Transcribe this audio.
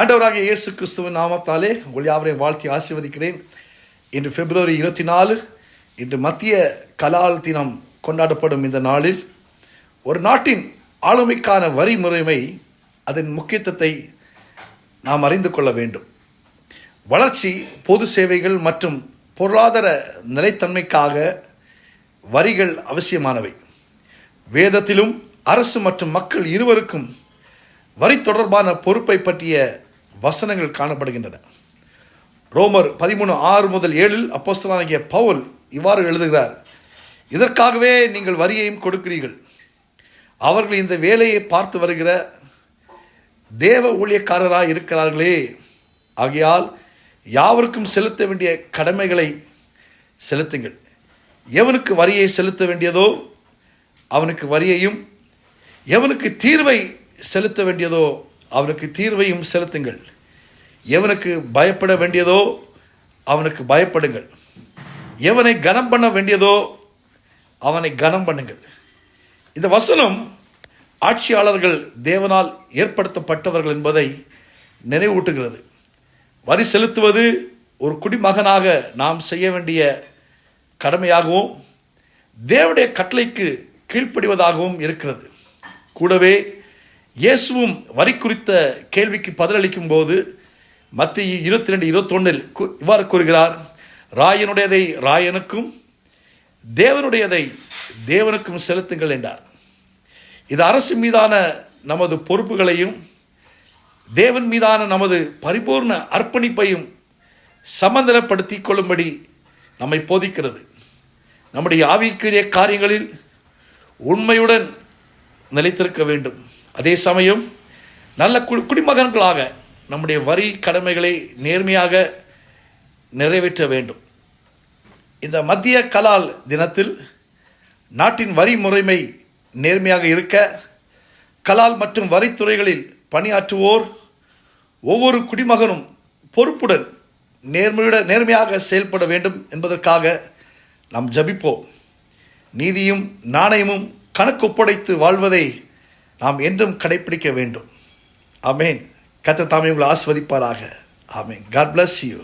ஆண்டவராக இயேசு கிறிஸ்துவின் நாமத்தாலே உங்கள் யாவரையும் வாழ்த்தி ஆசிர்வதிக்கிறேன். இன்று பிப்ரவரி இருபத்தி நாலு இன்று மத்திய கலால் தினம் கொண்டாடப்படும் இந்த நாளில் ஒரு நாட்டின் ஆளுமைக்கான வரி முறைமை அதன் முக்கியத்துவத்தை நாம் அறிந்து கொள்ள வேண்டும். வளர்ச்சி பொது சேவைகள் மற்றும் பொருளாதார நிலைத்தன்மைக்காக வரிகள் அவசியமானவை. வேதத்திலும் அரசு மற்றும் மக்கள் இருவருக்கும் வரி தொடர்பான பொறுப்பை பற்றிய வசனங்கள் காணப்படுகின்றன. ரோமர் பதிமூணு ஆறு முதல் ஏழில் அப்போஸ்தலனாகிய பவுல் இவ்வாறு எழுதுகிறார் இதற்காகவே நீங்கள் வரியையும் கொடுக்கிறீர்கள். அவர்கள் இந்த வேலையை பார்த்து வருகிற தேவ ஊழியக்காரராக இருக்கிறார்களே. ஆகையால் யாவருக்கும் செலுத்த வேண்டிய கடமைகளை செலுத்துங்கள். எவனுக்கு வரியை செலுத்த வேண்டியதோ அவனுக்கு வரியையும் எவனுக்கு தீர்வை செலுத்த வேண்டியதோ அவனுக்கு தீர்வையும் செலுத்துங்கள். எவனுக்கு பயப்பட வேண்டியதோ அவனுக்கு பயப்படுங்கள். எவனை கனம் பண்ண வேண்டியதோ அவனை கனம் பண்ணுங்கள். இந்த வசனம் ஆட்சியாளர்கள் தேவனால் ஏற்படுத்தப்பட்டவர்கள் என்பதை நினைவூட்டுகிறது. வரி செலுத்துவது ஒரு குடிமகனாக நாம் செய்ய வேண்டிய கடமையாகவும் தேவடைய கட்டளைக்கு கீழ்ப்படிவதாகவும் இருக்கிறது. கூடவே இயேசுவும் வரி குறித்த கேள்விக்கு பதிலளிக்கும் போது மத்திய இருபத்தி ரெண்டு இருபத்தொன்னில் இவ்வாறு கூறுகிறார். ராயனுடையதை ராயனுக்கும் தேவனுடையதை தேவனுக்கும் செலுத்துங்கள் என்றார். இது அரசு மீதான நமது பொறுப்புகளையும் தேவன் மீதான நமது பரிபூர்ண அர்ப்பணிப்பையும் சமந்தரப்படுத்தி கொள்ளும்படி நம்மை போதிக்கிறது. நம்முடைய ஆவிக்குரிய காரியங்களில் உண்மையுடன் நிலைத்திருக்க வேண்டும். அதே சமயம் நல்ல குடிமகன்களாக நம்முடைய வரி கடமைகளை நேர்மையாக நிறைவேற்ற வேண்டும். இந்த மத்திய கலால் தினத்தில் நாட்டின் வரி முறைமை நேர்மையாக இருக்க கலால் மற்றும் வரித்துறைகளில் பணியாற்றுவோர் ஒவ்வொரு குடிமகனும் பொறுப்புடன் நேர்மையுடன் நேர்மையாக செயல்பட வேண்டும் என்பதற்காக நாம் ஜபிப்போம். நீதியும் நாணயமும் கணக்கு ஒப்படைத்து வாழ்வதை நாம் என்றும் கடைபிடிக்க வேண்டும். அமேன் கத்த தாமே உங்களை ஆஸ்வதிப்பாராக. ஆமீன். God bless you